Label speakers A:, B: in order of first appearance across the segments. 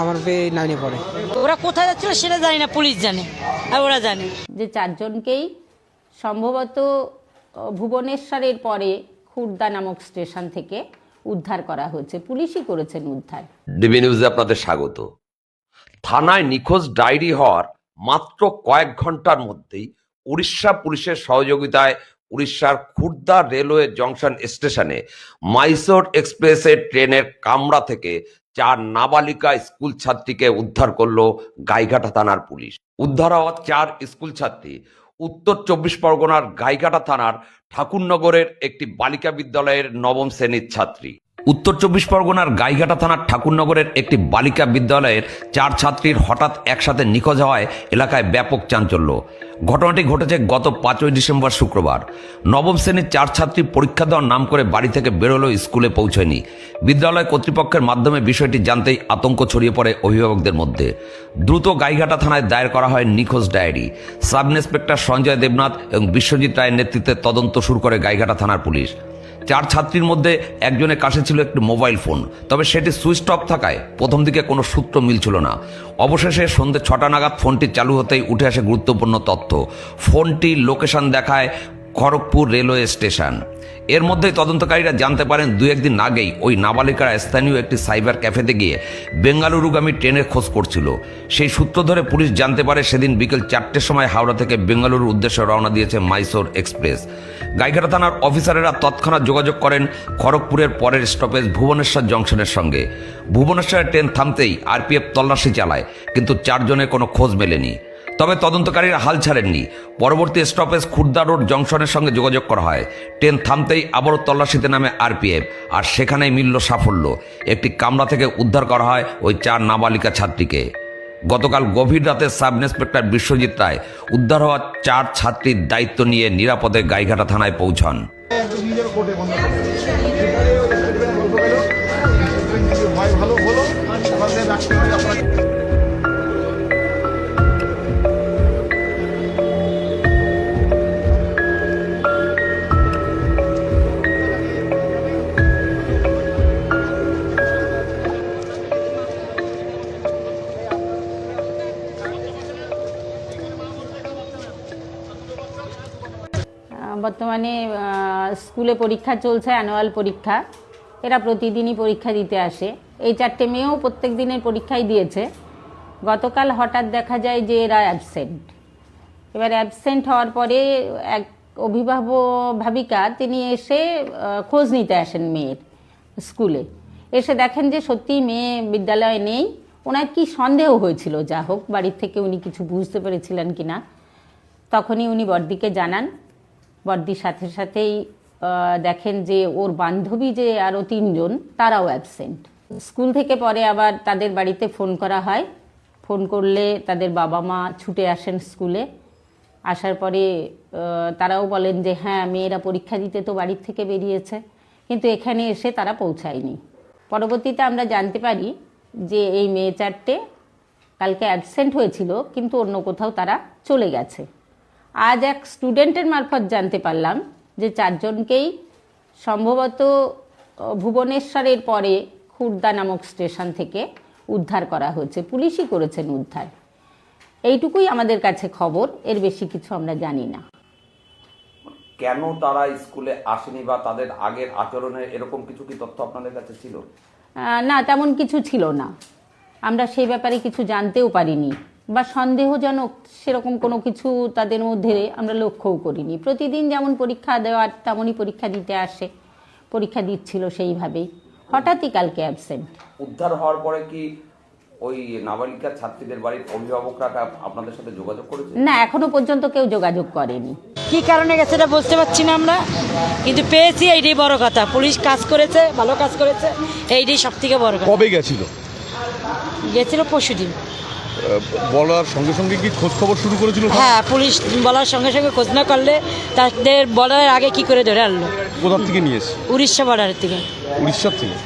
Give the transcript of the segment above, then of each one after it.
A: আমার মেয়ে নাইনে পড়ে।
B: ওরা কোথায় যাচ্ছিল সেটা জানি না পুলিশ জানে আর ওরা জানে।
C: যে চারজনকেই সম্ভবত ভুবনেশ্বরের পরে খুর্দা নামক স্টেশন থেকে উদ্ধার করা হয়েছে। পুলিশই করেছেন উদ্ধার।
D: ডিবি নিউজে আপনাদের স্বাগত। থানায় নিখোঁজ ডায়েরি হওয়ার মাত্র কয়েক ঘণ্টার মধ্যেই উড়িষ্যা পুলিশের সহযোগিতায় উড়িষ্যার খুর্দা রেলওয়ে জংশন স্টেশনে মাইসোর এক্সপ্রেসের ট্রেনের কামরা থেকে চার নাবালিকা স্কুল ছাত্রীকে উদ্ধার করল গাইঘাটা থানার পুলিশ। উদ্ধার হওয়া চার স্কুল ছাত্রী, উত্তর চব্বিশ পরগনার গাইঘাটা থানার ঠাকুরনগরের একটি বালিকা বিদ্যালয়ের নবম শ্রেণির ছাত্রী। উত্তর চব্বিশ পরগনার গাইঘাটা থানার ঠাকুরনগরের একটি বালিকা বিদ্যালয়ের চার ছাত্রীর হঠাৎ একসাথে নিখোঁজ হওয়ায় এলাকায় ব্যাপক চাঞ্চল্য। ঘটনাটি ঘটেছে গত পাঁচই ডিসেম্বর শুক্রবার। নবম শ্রেণির চার ছাত্রী পরীক্ষা দেওয়ার নাম করে বাড়ি থেকে বেরোলো, স্কুলে পৌঁছয়নি। বিদ্যালয় কর্তৃপক্ষের মাধ্যমে বিষয়টি জানতেই আতঙ্ক ছড়িয়ে পড়ে অভিভাবকদের মধ্যে। দ্রুত গাইঘাটা থানায় দায়ের করা হয় নিখোঁজ diary. Sub inspector Sanjay Debnath এবং বিশ্বজিৎ রায়ের নেতৃত্বে তদন্ত শুরু করে গাইঘাটা থানার পুলিশ। চার ছাত্রীর মধ্যে একজনের কাছে ছিল একটি মোবাইল ফোন। তবে সেটি সুইচ অফ থাকায় প্রথম দিকে কোনো সূত্র মিলছিল না। অবশেষে সন্ধ্যে ছটা নাগাদ ফোনটি চালু হতেই উঠে আসে গুরুত্বপূর্ণ তথ্য। ফোনটি লোকেশন দেখায় খড়গপুর রেলওয়ে স্টেশন। এর মধ্যেই তদন্তকারীরা জানতে পারেন, দু একদিন আগেই ওই নাবালিকারা স্থানীয় একটি সাইবার ক্যাফেতে গিয়ে বেঙ্গালুরুগামী ট্রেনের খোঁজ করছিল। সেই সূত্র ধরে পুলিশ জানতে পারে সেদিন বিকেল চারটের সময় হাওড়া থেকে বেঙ্গালুরুর উদ্দেশ্যে রওনা দিয়েছে মাইসোর এক্সপ্রেস। গাইঘাটা থানার অফিসারেরা তৎক্ষণাৎ যোগাযোগ করেন খড়গপুরের পরের স্টপেজ ভুবনেশ্বর জংশনের সঙ্গে। ভুবনেশ্বরের ট্রেন থামতেই আরপিএফ তল্লাশি চালায়, কিন্তু চারজনের কোনো খোঁজ মেলেনি। তবে তদন্তকারীরা হাল ছাড়েননি। পরবর্তী স্টপেজ খুর্দা রোড জংশনের সঙ্গে যোগাযোগ করা হয়। ট্রেন থামতেই আবারও তল্লাশিতে নামে আরপিএফ, আর সেখানেই মিলল সাফল্য। একটি কামরা থেকে উদ্ধার করা হয় ওই চার নাবালিকা ছাত্রীকে। গতকাল গভীর রাতে সাব ইন্সপেক্টর বিশ্বজিৎ রায় উদ্ধার হওয়া চার ছাত্রীর দায়িত্ব নিয়ে নিরাপদে গাইঘাটা থানায় পৌঁছান।
C: বর্তমানে স্কুলে পরীক্ষা চলছে অ্যানুয়াল পরীক্ষা। এরা প্রতিদিনই পরীক্ষা দিতে আসে। এই চারটে মেয়েও প্রত্যেক দিনের পরীক্ষাই দিয়েছে। গতকাল হঠাৎ দেখা যায় যে এরা অ্যাবসেন্ট এবার অ্যাবসেন্ট হওয়ার পরে এক অভিভাবক ভাবিকা, তিনি এসে খোঁজ নিতে আসেন মেয়ের স্কুলে। এসে দেখেন যে সত্যি মেয়ে বিদ্যালয়ে নেই। ওনার কি সন্দেহ হয়েছিল? যা হোক, বাড়ির থেকে উনি কিছু বুঝতে পেরেছিলেন কিনা। তখনই উনি বর্দিকে জানান। বর্দির সাথে সাথেই দেখেন যে ওর বান্ধবী যে আরও তিনজন, তারাও অ্যাবসেন্ট স্কুল থেকে পরে আবার তাদের বাড়িতে ফোন করা হয়। ফোন করলে তাদের বাবা মা ছুটে আসেন স্কুলে। আসার পরে তারাও বলেন যে হ্যাঁ মেয়েরা পরীক্ষা দিতে তো বাড়ির থেকে বেরিয়েছে। কিন্তু এখানে এসে তারা পৌঁছায়নি। পরবর্তীতে আমরা জানতে পারি যে এই মেয়ে চারটে কালকে অ্যাবসেন্ট হয়েছিল, কিন্তু অন্য কোথাও তারা চলে গেছে। আজ এক স্টুডেন্টের মারফত জানতে পারলাম যে চারজনকেই সম্ভবত ভুবনেশ্বরের পরে খুর্দা নামক স্টেশন থেকে উদ্ধার করা হয়েছে। পুলিশই করেছেন উদ্ধার। এইটুকুই আমাদের কাছে খবর এর বেশি কিছু আমরা জানি না।
D: কেন তারা স্কুলে আসেনি বা তাদের আগের আচরণে এরকম কিছু কি তথ্য আপনাদের কাছে ছিল?
C: না তেমন কিছু ছিল না। আমরা সেই ব্যাপারে কিছু জানতেও পারিনি। বা সন্দেহজনক সেরকম কোনো কিছু তাদের মধ্যে আমরা লক্ষ্যও করিনি। প্রতিদিন যেমন পরীক্ষা দেওয়ার তেমনই পরীক্ষা দিতে আসে পরীক্ষা দিচ্ছিল সেইভাবেই। হঠাৎই কালকে অ্যাবসেন্ট
D: উদ্ধার হওয়ার পরে কি ওই নাবালিকা ছাত্রীদের বাড়ির অভিভাবকরা আপনাদের সাথে যোগাযোগ করেছে?
C: না এখনও পর্যন্ত কেউ যোগাযোগ করেনি।
B: কি কারণে গেছে এটা বুঝতে পারছি না আমরা। কিন্তু পেয়েছি এইটাই বড় কথা। পুলিশ কাজ করেছে ভালো কাজ করেছে এইটাই সব থেকে বড় কথা।
E: কবে গেছিল?
B: গেছিল পরশুদিন।
E: বলার সঙ্গে সঙ্গে কি খোঁজ খবর শুরু করেছিল
B: হ্যাঁ পুলিশ বলার সঙ্গে সঙ্গে খোঁজ না করলে তাদের বলার আগে কি করে ধরে আনলো?
E: কোথা থেকে নিয়ে এসে
B: উড়িষ্যা বর্ডারের থেকে।
E: উড়িষ্যার থেকে?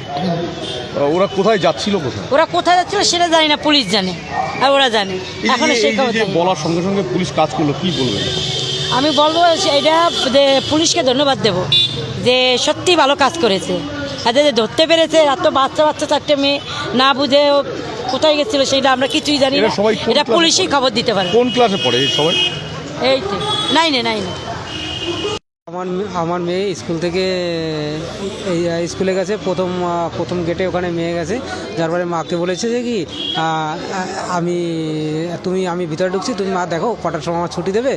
E: ওরা কোথায় যাচ্ছিল কোথায়?
B: ওরা কোথায় যাচ্ছিল সেটা জানি না পুলিশ জানে আর ওরা জানে। এখন সেই খবর
E: যে বলার সঙ্গে সঙ্গে পুলিশ কাজ করল কি বলবেন?
B: আমি বলব এটা যে পুলিশকে ধন্যবাদ দেব যে সত্যি ভালো কাজ করেছে। এদের যে ধরতে পেরেছে এত বাচ্চা বাচ্চা চারটে মেয়ে না বুঝে কোথায় গেছিল সেটা আমরা কিছুই জানি না। এটা পুলিশই খবর দিতে পারে।
E: কোন ক্লাসে পড়ে সবাই?
B: এই তো নাইনে নাইনে।
A: আমার আমার মেয়ে স্কুল থেকে স্কুলে গেছে, প্রথম প্রথম গেটে ওখানে মেয়ে গেছে। যার পরে মাকে বলেছে যে কি আমি, তুমি, আমি ভিতরে ঢুকছি, তুমি মা দেখো, কটার সময় আমার ছুটি দেবে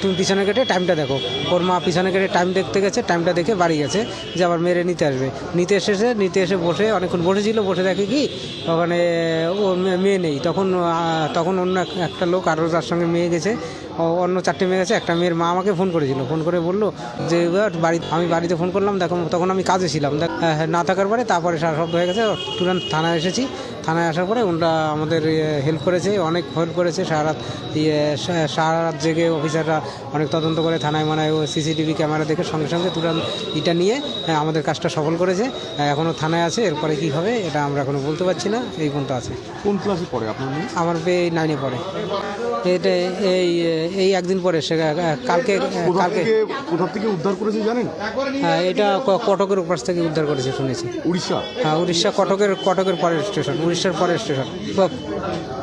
A: তুমি পিছনে গেটে টাইমটা দেখো। ওর মা পিছনে গেটে টাইম দেখতে গেছে টাইমটা দেখে বাড়ি গেছে, যে আবার মেরে নিতে আসবে। নিতে এসেছে নিতে এসে বসে, অনেকক্ষণ বসেছিল, বসে দেখে কি, ওখানে ওর মেয়ে নেই। তখন তখন অন্য একটা লোক, আরও যার সঙ্গে মেয়ে গেছে অন্য চারটে মেয়ে আছে একটা মেয়ের মা আমাকে ফোন করেছিল। ফোন করে বলল যে বাড়ি আমি বাড়িতে ফোন করলাম দেখো তখন আমি কাজে ছিলাম। হ্যাঁ, হ্যাঁ, না থাকার পরে তারপরে সারা শব্দ হয়ে গেছে তুরন্ত থানায় এসেছি। থানায় আসার পরে ওনারা আমাদের হেল্প করেছে অনেক হেল্প করেছে। সারারাত ইয়ে, সারা রাত জেগে অফিসাররা অনেক তদন্ত করে থানায় মানায় ও সিসিটিভি ক্যামেরা দেখে সঙ্গে সঙ্গে তুরন্ত এটা নিয়ে আমাদের কাজটা সফল করেছে। এখনও থানায় আছে এরপরে কী হবে এটা আমরা এখনও বলতে পারছি না এই পর্যন্ত আছে।
E: কোন ক্লাসে পড়ে আপনার
A: আমার মেয়ে নাইনে পড়ে। এটা এই এই একদিন পরে সে কালকে কালকে।
E: কোথা থেকে উদ্ধার করেছে জানেন?
A: হ্যাঁ, এটা কটকের উপাস থেকে উদ্ধার করেছে শুনেছি।
E: উড়িষ্যা?
A: হ্যাঁ উড়িষ্যা কটকের কটকের পরের স্টেশন উড়িষ্যার পরের স্টেশন